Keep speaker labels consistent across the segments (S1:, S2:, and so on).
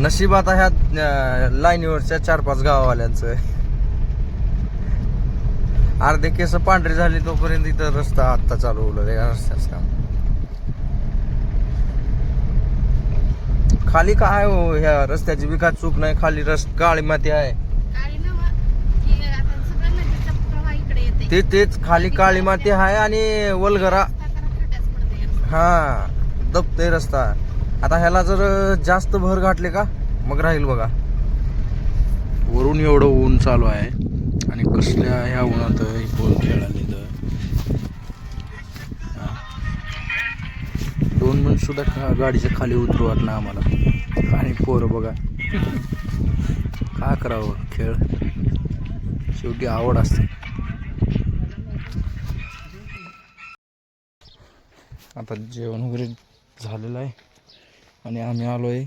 S1: नशीब आता ह्या लाईनीवरच्या चार पाच गावावाल्यांचं. अर्धे केस पांढरे झाले तोपर्यंत इथं रस्ता आत्ता चालू होलं या रस्त्याच काम. खाली काय हो ह्या रस्त्याची विकास चूक नाही खाली रस काळी माती आहे. ते तेच खाली काळी माती आहे आणि वलगरा
S2: रस्ता रस्ता.
S1: हा दबतय रस्ता. आता ह्याला जर जास्त भर घातले का मग राहील बघा. वरून एवढं ऊन चालू आहे आणि कसल्या ह्या उन्हात ही पोर खेळाली तर. दोन मिनिट सुद्धा खा- गाडीच्या खाली उतरू वाटलं आम्हाला. आणि पोरं बघा. काय करावं खेळ? शेवटी आवड असते. आता जेवण वगैरे झालेलं आहे. आणि आम्ही आलो आहे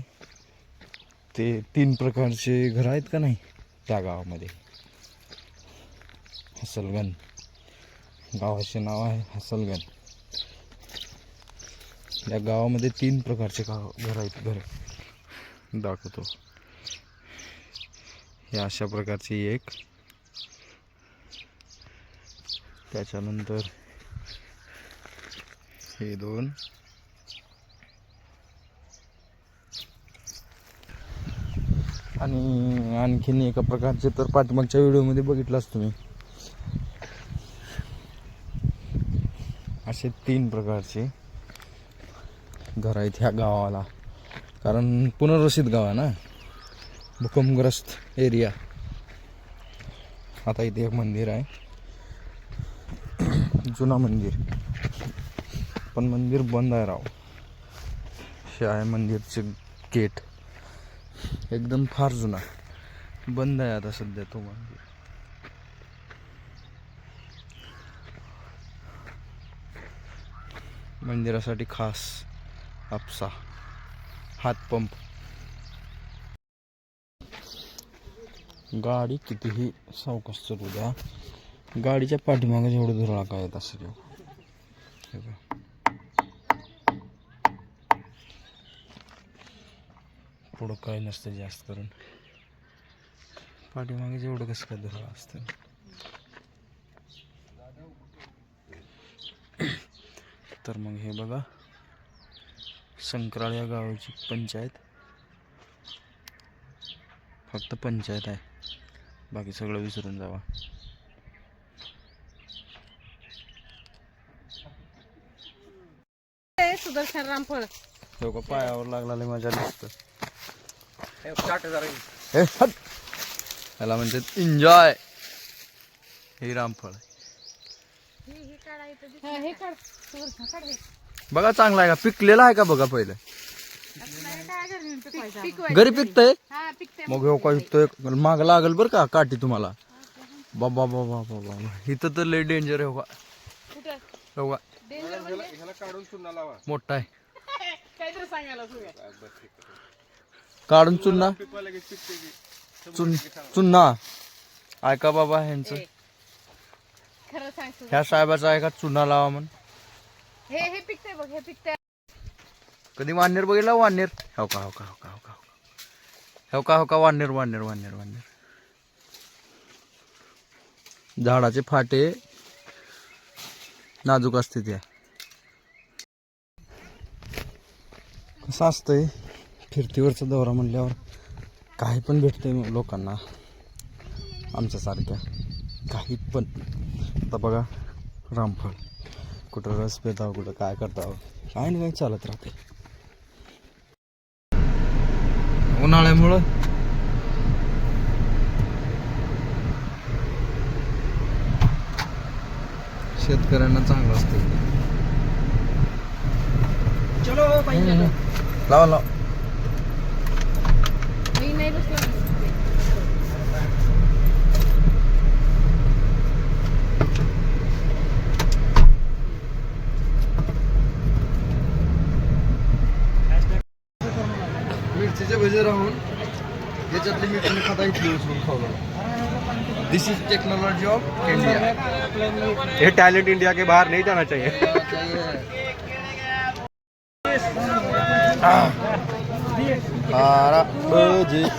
S1: ते तीन प्रकारचे घर आहेत का नाही त्या गावामध्ये. हसलगन. गावाचे नाव आहे हसलगन. या गावामध्ये तीन प्रकारचे गाव घर आहेत. घर दाखवतो. हे अशा प्रकारची एक. त्याच्यानंतर हे दोन. आणि आणखीन एका प्रकारचे तर पाठीमागच्या व्हिडिओमध्ये बघितलाच तुम्ही असे तीन प्रकारचे घर आहेत ह्या गावाला. कारण पुनर्वसित गाव आहे ना. भूकंपग्रस्त एरिया. आता इथे एक मंदिर आहे. जुना मंदिर. पण मंदिर बंद आहे राव. हे आहे मंदिरचे गेट. एकदम फार जुना. बंद आहे आता सध्या तो मंदिर. मंदिरासाठी खास हापसा हातपंप गाडी कितीही सावकाश चालू द्या. गाडीच्या पाठीमागे जेवढं धुरळा काय येत असेल जेव्हा हे बघ. पुढं काय नसतं जास्त करून. पाठीमागे जेवढं कसं काय धुरळा असतं. तर मग हे बघा. संक्राळ या गावाची पंचायत. फक्त पंचायत आहे. बाकी सगळं विसरून जावा.
S2: सुदर्शन रामफळ.
S1: लोक पायावर लागला मजा दिसत हे हट. याला म्हणतात एन्जॉय हे रामफळ.
S2: हा, हे हे.
S1: बघा चांगला आहे का? पिकलेला आहे का बघा पहिलं. घरी पिकतंय?
S2: हा पिकते
S1: मग हो काय पिकतोय? माग लागल बरं का काठी तुम्हाला? बाबा बाबा बाबा इथं तर लय डेंजर आहे हो का?
S2: कुठं?
S1: हो का?
S2: डेंजर म्हणजे?
S1: मोठा आहे.
S2: काहीतरी सांगायला.
S1: काढून चुन्ना चुन चुन्ना ऐका बाबा ह्यांचं.
S2: खरं सांग.
S1: ह्या साहेबाचा ऐका चुना लावा म्हण
S2: हे हे पिकते बघ हे पिकते
S1: कधी वानेर बघितला वानेर हो का हो का हो का हो का हो का. हो का हो का वानेर वानेर वानेर वानेर झाडाचे फाटे नाजूक असते त्या. कसं असतंय? फिरतीवरचा दौरा म्हणल्यावर काही पण भेटतंय मग लोकांना. आमच्यासारख्या काही पण. आता बघा रामफळ. कुठं रस पेताव कुठं काय करताव. काय नाही काय चालत राहते उन्हाळ्यामुळं शेतकऱ्यांना चांगलं असतं
S2: चलो.
S1: लावा लावा. मिरचीचे भजे राहून याच्यातली मिरची मी खाता इथली उचलून खाऊ this is technology of India
S3: ये टैलेंट इंडिया के बाहर नहीं जाना चाहिए.
S1: बारा बजे